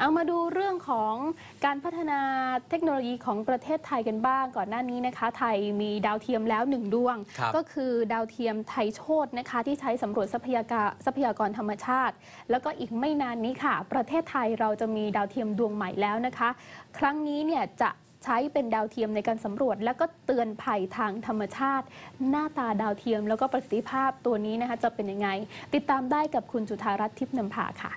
เอามาดูเรื่องของการพัฒนาเทคโนโลยีของประเทศไทยกันบ้างก่อนหน้านี้นะคะ ไทยมีดาวเทียมแล้วหนึ่งดวง ครับก็คือดาวเทียมไทยโชตนะคะที่ใช้สำรวจทรัพยากรทรัพยากรธรรมชาติ แล้วก็อีกไม่นานนี้ค่ะ ประเทศไทยเราจะมีดาวเทียมดวงใหม่แล้วนะคะ ครั้งนี้เนี่ยจะใช้เป็นดาวเทียมในการสำรวจ แล้วก็เตือนภัยทางธรรมชาติ หน้าตาดาวเทียมแล้วก็ประสิทธิภาพตัวนี้นะคะจะเป็นยังไง ติดตามได้กับคุณจุธารัตน์ทิพย์นำพาค่ะ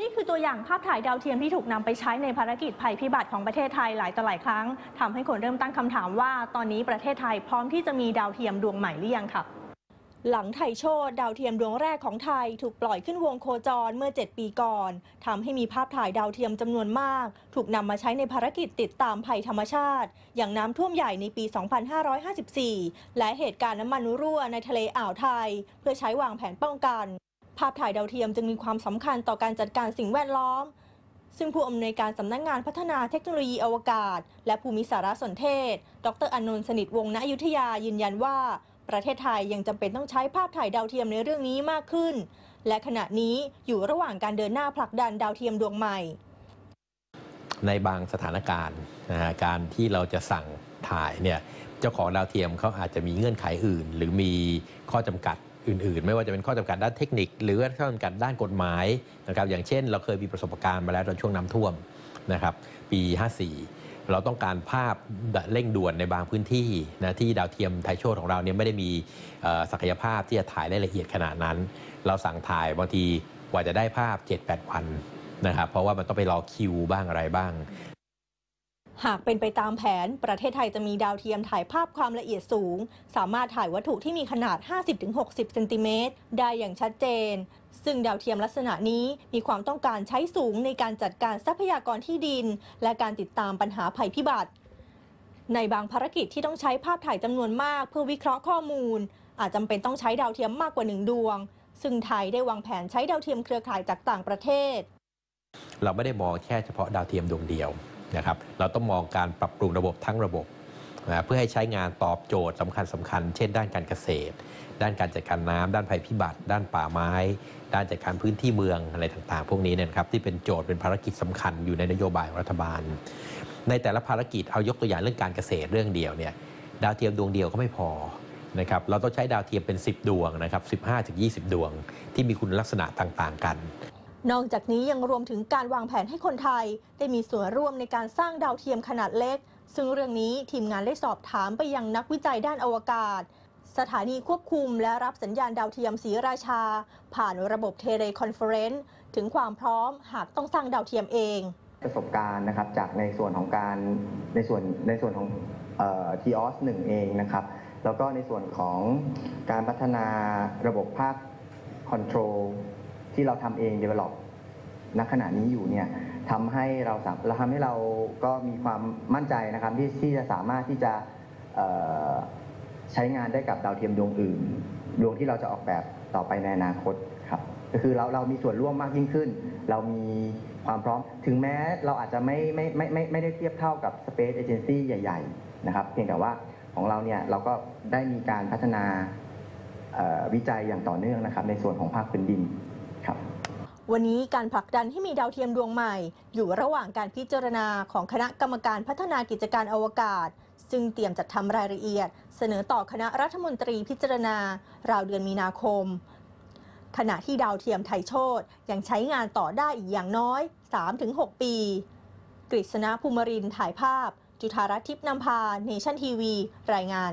นี่คือตัวอย่างภาพถ่ายดาวเทียมที่ถูกนำไปใช้ในภารกิจภัยพิบัติของประเทศไทยหลายต่อหลายครั้งทำให้คนเริ่มตั้งคำถามว่า ตอนนี้ประเทศไทยพร้อมที่จะมีดาวเทียมดวงใหม่หรือยังค่ะหลังไทยโชดดาวเทียมดวงแรกของไทยถูกปล่อยขึ้นวงโคจรเมื่อ 7 ปีก่อนทำให้มีภาพถ่ายดาวเทียมจำนวนมาก ถูกนำมาใช้ในภารกิจติดตามภัยธรรมชาติ อย่างน้ำท่วมใหญ่ในปี 2554 และเหตุการณ์น้ำมันรั่วในทะเลอ่าวไทย เพื่อใช้วางแผนป้องกัน ภาพถ่ายดาวเทียมจึงมีความสำคัญต่อการจัดการสิ่งแวดล้อม ซึ่งผู้อำนวยการสำนักงงานพัฒนาเทคโนโลยีอวกาศ และภูมิสารสนเทศ ดรอนนท์สนิทวงศ์ณอยุธยายืนยันว่า ประเทศไทยยังจำเป็นต้องใช้ภาพถ่ายดาวเทียมในเรื่องนี้มากขึ้น และขณะนี้อยู่ระหว่างการเดินหน้าผลักดันดาวเทียมดวงใหม่ ในบางสถานการณ์นะฮะการที่เราจะสั่งถ่ายเนี่ยเจ้าของดาวเทียมเขาอาจจะมีเงื่อนไขอื่น หรือมีข้อจำกัด อื่นๆ ไม่ว่าจะเป็นข้อจำกัดด้านเทคนิค หรือข้อจำกัดด้านกฎหมายนะครับอย่างเช่น เราเคยมีประสบการณ์มาแล้วตอนช่วงน้ำท่วมนะครับปี 54 เราต้องการภาพเร่งด่วนในบางพื้นที่นะที่ดาวเทียมไทยโชตของเราเนี่ยไม่ได้มีศักยภาพที่จะถ่ายได้ละเอียดขนาดนั้น เราสั่งถ่ายบางทีกว่าจะได้ภาพ 7-8 วันนะครับเพราะว่ามันต้องไปรอคิวบ้างอะไรบ้าง หากเป็นไปตามแผน ประเทศไทยจะมีดาวเทียมถ่ายภาพความละเอียดสูง สามารถถ่ายวัตถุที่มีขนาด 50-60 เซนติเมตรได้อย่างชัดเจน ซึ่งดาวเทียมลักษณะนี้มีความต้องการใช้สูงในการจัดการทรัพยากรที่ดิน และการติดตามปัญหาภัยพิบัติ ในบางภารกิจที่ต้องใช้ภาพถ่ายจำนวนมาก เพื่อวิเคราะห์ข้อมูล อาจจำเป็นต้องใช้ดาวเทียมมากกว่าหนึ่งดวง ซึ่งไทยได้วางแผนใช้ดาวเทียมเครือข่ายจากต่างประเทศ เราไม่ได้มองแค่เฉพาะดาวเทียมดวงเดียว นะครับเราต้องมองการปรับปรุงระบบทั้งระบบนะเพื่อให้ใช้งานตอบโจทย์สำคัญสคัญ เช่น ด้านการเกษตร ด้านการจัดการน้ำด้านภัยพิบัติ ด้านป่าไม้ ด้านจัดการพื้นที่เมืองอะไรต่างๆ พวกนี้เนะครับที่เป็นโจทย์เป็นภารกิจสำคัญอยู่ในนโยบายรัฐบาล ในแต่ละภารกิจเอายกตัวอย่างเรื่องการเกษตรเรื่องเดียวเนี่ยดาวเทียมดวงเดียวก็ไม่พอนะครับเราต้องใช้ดาวเทียมเป็น 10 ดวงนะครับ15-20 ดวง ที่มีคุณลักษณะต่างๆกัน นอกจากนี้ยังรวมถึงการวางแผนให้คนไทย ได้มีส่วนร่วมในการสร้างดาวเทียมขนาดเล็ก ซึ่งเรื่องนี้ทีมงานได้สอบถามไปยังนักวิจัยด้านอวกาศ สถานีควบคุมและรับสัญญาณดาวเทียมศรีราชา ผ่านระบบเทเลคอนเฟอเรนซ์ถึงความพร้อมหากต้องสร้างดาวเทียมเอง ประสบการณ์นะครับจากในส่วนของการในส่วนในส่วนของทีออสหนึ่งเองนะครับ แล้วก็ในส่วนของการพัฒนาระบบภาคคอนโทรล ที่เราทำเอง develop ณขณะนี้อยู่เนี่ยทำให้เราสามเราทำให้เราก็มีความมั่นใจนะครับที่ที่จะสามารถที่จะใช้งานได้กับดาวเทียมดวงอื่น ดวงที่เราจะออกแบบต่อไปในอนาคตครับก็คือเราเรามีส่วนร่วมมากยิ่งขึ้น เรามีความพร้อมถึงแม้เราอาจจะไม่ไม่ไม่ไม่ไม่ได้เทียบเท่ากับ Space Agency ใหญ่ ๆ นะครับ เพียงแต่ว่าของเราเนี่ยเราก็ได้มีการพัฒนาวิจัยอย่างต่อเนื่องนะครับ ในส่วนของภาคพื้นดิน ครับ วันนี้การผลักดันให้มีดาวเทียมดวงใหม่ อยู่ระหว่างการพิจารณาของคณะกรรมการพัฒนากิจการอวกาศ ซึ่งเตรียมจัดทำรายละเอียด เสนอต่อคณะรัฐมนตรีพิจารณา ราวเดือนมีนาคม ขณะที่ดาวเทียมไทยโชตยังใช้งานต่อได้อีกอย่างน้อย 3-6 ปี กฤษณะภูมิรินถ่ายภาพ จุธารัตน์ทิพย์นำพาเนชั่นทีวี รายงาน